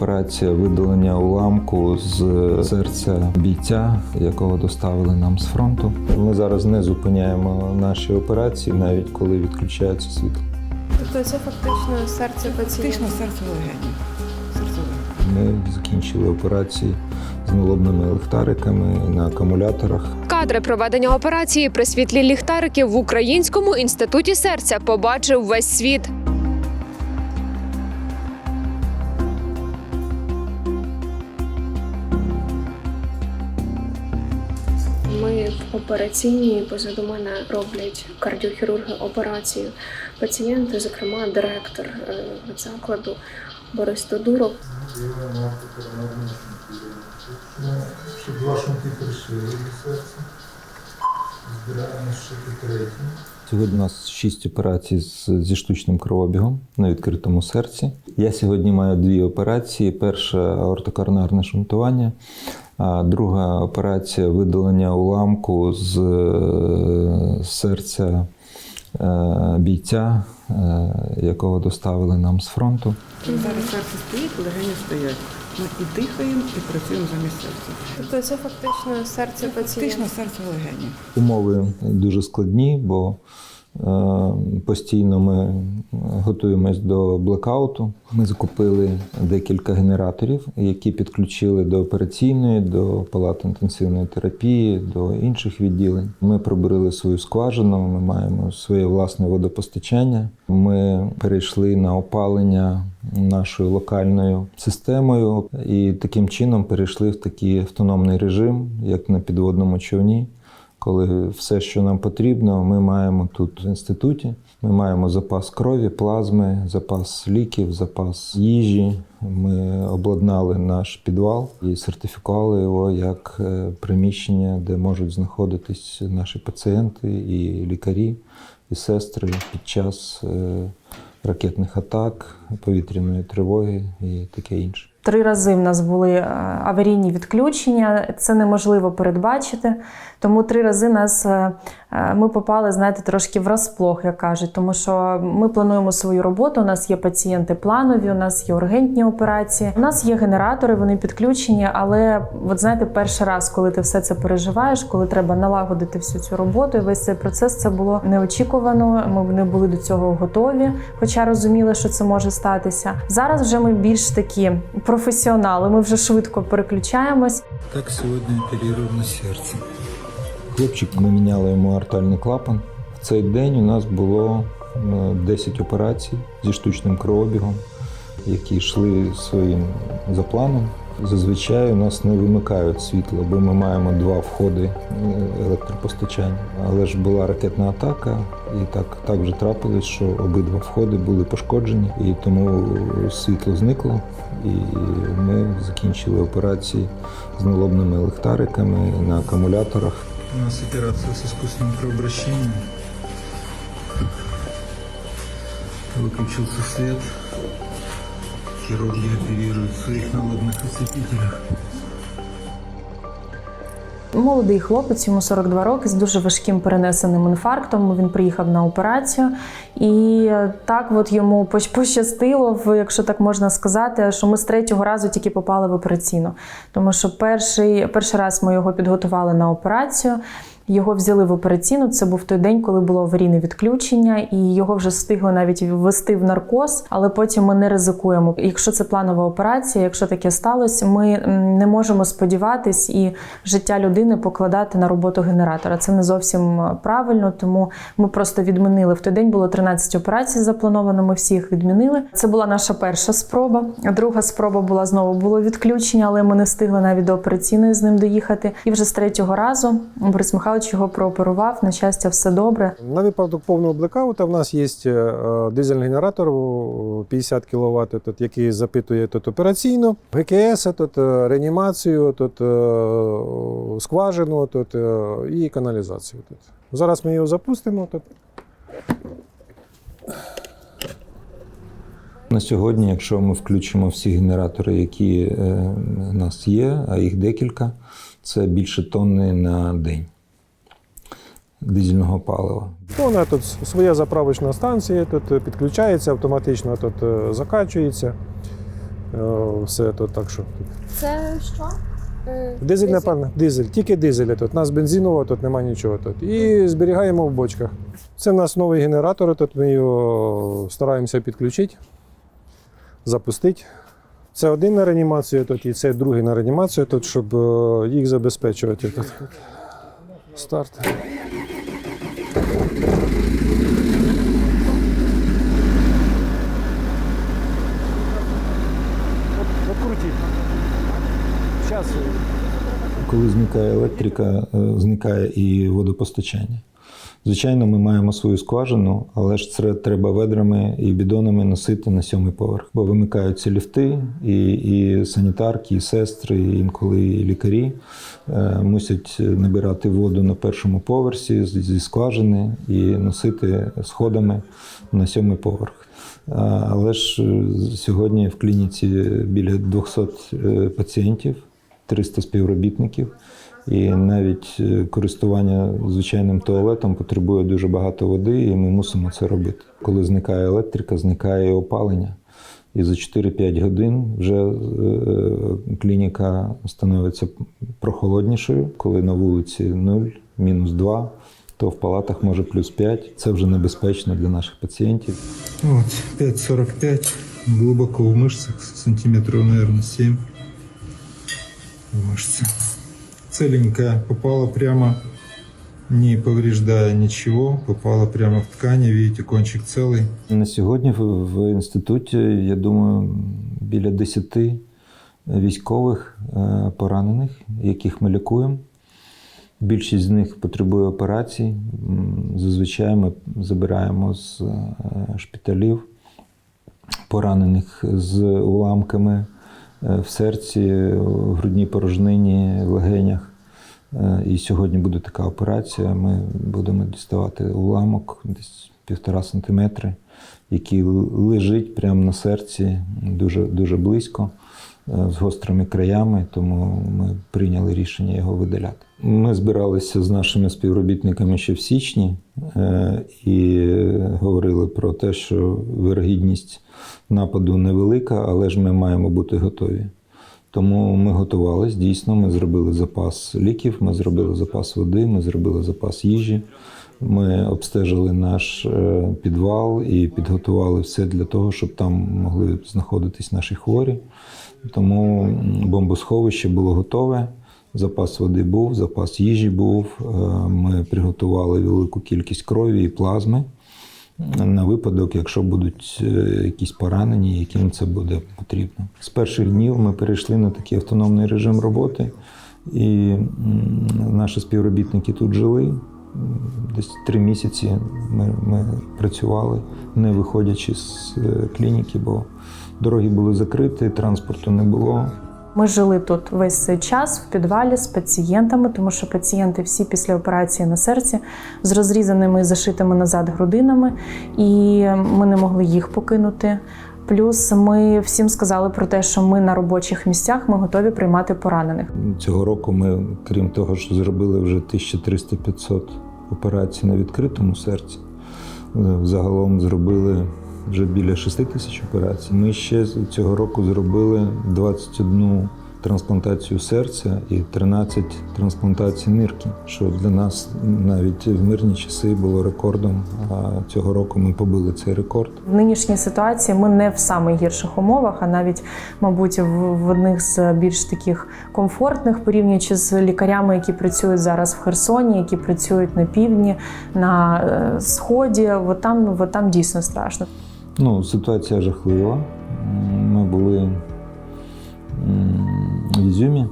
операція видалення уламку з серця бійця, якого доставили нам з фронту. Ми зараз не зупиняємо наші операції, навіть коли відключається світло. Тобто це фактично серце пацієнта. Фактично серце легені. Ми закінчили операції з налобними ліхтариками на акумуляторах. Кадри проведення операції при світлі ліхтариків в Українському інституті серця побачив весь світ. В операційній позаду мене роблять кардіохірурги операцію. Пацієнти, зокрема, директор е, закладу Борис Тодуров. Щоб два шунки пришили до серця. Збираємо ще третій. Сьогодні у нас шість операцій з, зі штучним кровообігом на відкритому серці. Я сьогодні маю дві операції: перша аортокоронарне шунтування, друга операція видалення уламку з е, серця е, бійця, е, якого доставили нам з фронту. Зараз серце стоїть, легені стоять. Ми і дихаємо, і працюємо замість серця. Тобто це фактично серце Фактично серце легені. Умови дуже складні, бо постійно ми готуємось до блекауту. Ми закупили декілька генераторів, які підключили до операційної, до палат інтенсивної терапії, до інших відділень. Ми пробурили свою скважину, ми маємо своє власне водопостачання. Ми перейшли на опалення нашою локальною системою і таким чином перейшли в такий автономний режим, як на підводному човні коли все, що нам потрібно, ми маємо тут в інституті. Ми маємо запас крові, плазми, запас ліків, запас їжі. Ми обладнали наш підвал і сертифікували його як е, приміщення, де можуть знаходитись наші пацієнти і лікарі, і сестри під час е, ракетних атак, повітряної тривоги і таке інше. Три рази в нас були е, аварійні відключення. Це неможливо передбачити. Тому три рази нас е, ми попали, знаєте, трошки врасплох, як кажуть. Тому що ми плануємо свою роботу. У нас є пацієнти планові, у нас є ургентні операції. У нас є генератори, вони підключені. Але от знаєте, перший раз, коли ти все це переживаєш, коли треба налагодити всю цю роботу, і весь цей процес це було неочікувано. Ми не були до цього готові, хоча розуміли, що це може статися. Зараз вже ми більш такі професіонали. Ми вже швидко переключаємось. Так сьогодні оперуємо на серці. Хлопчик, ми міняли йому артальний клапан. В цей день у нас було е, 10 операцій зі штучним кровообігом, які йшли своїм за планом. Зазвичай у нас не вимикають світло, бо ми маємо два входи е, електропостачання. Але ж була ракетна атака, і так, так вже трапилось, що обидва входи були пошкоджені, і тому світло зникло. І ми закінчили операції з налобними ліхтариками на акумуляторах. У нас операция с искусственным кровообращением. Выключился свет. Хирурги оперируют в своих налобных осветителях. Молодий хлопець, йому 42 роки, з дуже важким перенесеним інфарктом. Він приїхав на операцію, і е, так от йому пощастило, якщо так можна сказати, що ми з третього разу тільки попали в операційну. Тому що перший, перший раз ми його підготували на операцію. Його взяли в операційну. Це був той день, коли було аварійне відключення, і його вже встигли навіть ввести в наркоз, але потім ми не ризикуємо. Якщо це планова операція, якщо таке сталося, ми не можемо сподіватись і життя людини покладати на роботу генератора. Це не зовсім е, правильно, тому ми просто відмінили. В той день було 13 операцій заплановано. Ми всі їх відмінили. Це була наша перша спроба. Друга спроба була знову було відключення, але ми не встигли навіть до операційної з ним доїхати. І вже з третього разу Борис Михайлович його прооперував. На щастя, все добре. На випадок повного блекаута в нас є е, дизельний генератор 50 кВт, тут, який запитує тут операційно, ГКС, тут, е, реанімацію, тут, е, скважину тут, е, і каналізацію. Тут. Зараз ми його запустимо. Тут. На сьогодні, якщо ми включимо всі генератори, які е, у нас є, а їх декілька, це більше тонни на день дизельного палива. Ну, Вона тут своя заправочна станція, тут е, підключається, автоматично тут е, закачується. Е, Все тут так що. Це що? Дизель, напевно, дизель, тільки дизель тут. У нас бензинового тут немає нічого тут. І зберігаємо в бочках. Це в нас новий генератор, тут ми його стараємося підключити, запустити. Це один на реанімацію тут, і це другий на реанімацію тут, щоб їх забезпечувати. Тут. Старт. Открутіть. Зараз. Коли зникає електрика, е, зникає і водопостачання. Звичайно, ми маємо свою скважину, але ж це треба ведрами і бідонами носити на сьомий поверх, бо вимикаються ліфти, і, і санітарки, і сестри, і інколи і лікарі е, мусять набирати воду на першому поверсі зі скважини і носити сходами на сьомий поверх. Але ж е, сьогодні в клініці біля 200 е, пацієнтів, 300 співробітників. І навіть е, користування звичайним туалетом потребує дуже багато води, і ми мусимо це робити. Коли зникає електрика, зникає і опалення. І за 4-5 годин вже е, клініка становиться прохолоднішою. Коли на вулиці 0, мінус 2, то в палатах може плюс 5. Це вже небезпечно для наших пацієнтів. Вот, 5,45. Глубоко в мышцах, сантиметров, наверное, 7 в мышце. Целенькая, попала прямо, не повреждая ничего, попала прямо в ткани, видите, кончик целый. На сьогодні в, інституті, я думаю, біля 10 військових е, поранених, яких ми лікуємо. Більшість з них потребує операцій. Зазвичай ми забираємо з е, шпиталів поранених з уламками в серці, в грудній порожнині, в легенях. Е, І сьогодні буде така операція. Ми будемо діставати уламок десь півтора сантиметри, який лежить прямо на серці дуже, дуже близько, е, з гострими краями, тому ми прийняли рішення його видаляти. Ми збиралися з нашими співробітниками ще в січні е, і говорили про те, що вирогідність нападу невелика, але ж ми маємо бути готові. Тому ми готувалися. Дійсно, ми зробили запас ліків, ми зробили запас води, ми зробили запас їжі. Ми обстежили наш е, підвал і підготували все для того, щоб там могли знаходитись наші хворі. Тому бомбосховище було готове. Запас води був, запас їжі був. Е, Ми приготували велику кількість крові і плазми на випадок, якщо будуть е, якісь поранені, яким це буде потрібно. З перших днів ми перейшли на такий автономний режим роботи, і наші співробітники тут жили. Десь три місяці ми, ми працювали, не виходячи з е, клініки, бо дороги були закриті, транспорту не було. Ми жили тут весь цей час в підвалі з пацієнтами, тому що пацієнти всі після операції на серці з розрізаними і зашитими назад грудинами, і ми не могли їх покинути. Плюс ми всім сказали про те, що ми на робочих місцях ми готові приймати поранених. Цього року ми, крім того, що зробили вже 1300-500 операцій на відкритому серці, е, загалом зробили вже біля 6 тисяч операцій. Ми ще цього року зробили 21 трансплантацію серця і 13 трансплантацій нирки, що для нас навіть в мирні часи було рекордом. А цього року ми побили цей рекорд. В нинішній ситуації ми не в самих гірших умовах, а навіть, мабуть, в, одних з більш таких комфортних, порівнюючи з лікарями, які працюють зараз в Херсоні, які працюють на півдні, на е, сході. От там, от там дійсно страшно. Ну, ситуація жахлива. Ми були в Ізюмі,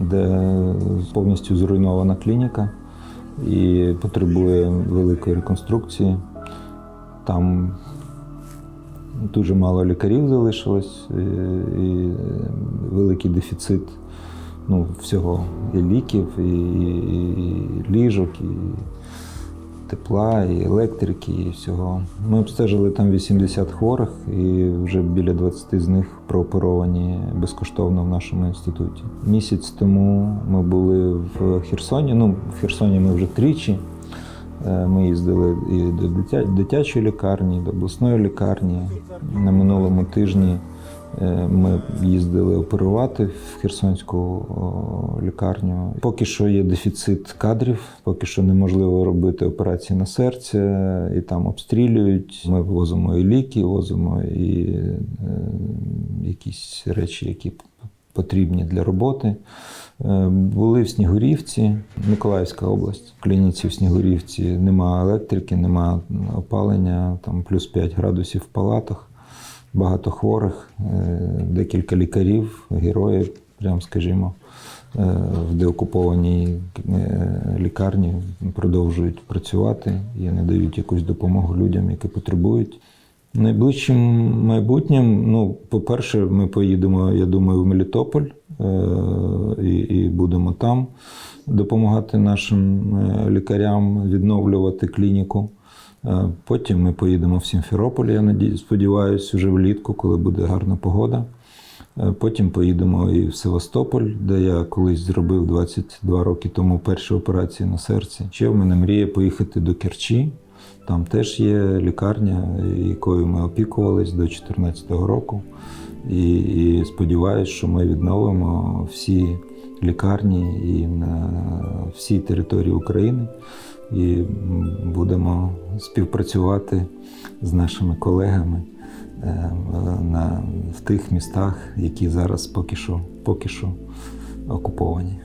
де повністю зруйнована клініка і потребує великої реконструкції. Там дуже мало лікарів залишилось, і, і великий дефіцит ну, всього і ліків, і, і, і ліжок, і тепла, і електрики, і всього. Ми обстежили там 80 хворих, і вже біля 20 з них прооперовані безкоштовно в нашому інституті. Місяць тому ми були в Херсоні. Ну, в Херсоні ми вже тричі. Е, Ми їздили і до дитячої лікарні, і до обласної лікарні. На минулому тижні Ми їздили оперувати в Херсонську лікарню. Поки що є дефіцит кадрів, поки що неможливо робити операції на серце, і там обстрілюють. Ми возимо і ліки, возимо і е, якісь речі, які потрібні для роботи. Е, Були в Снігурівці, Миколаївська область. В клініці в Снігурівці нема електрики, нема опалення, там плюс 5 градусів в палатах багато хворих, е, декілька лікарів, героїв, прям скажімо, е, в деокупованій е, лікарні продовжують працювати і надають якусь допомогу людям, які потребують. Найближчим майбутнім, ну, по-перше, ми поїдемо, я думаю, в Мелітополь і, і будемо там допомагати нашим лікарям відновлювати клініку. Е, Потім ми поїдемо в Сімферополь, я сподіваюся, вже влітку, коли буде гарна погода. Е, Потім поїдемо і в Севастополь, де я колись зробив 22 роки тому перші операції на серці. Ще в мене мрія поїхати до Керчі. Там теж є лікарня, якою ми опікувались до 2014 року. І, і сподіваюся, що ми відновимо всі лікарні і на всій території України і будемо співпрацювати з нашими колегами е, на, в тих містах, які зараз поки що, поки що окуповані.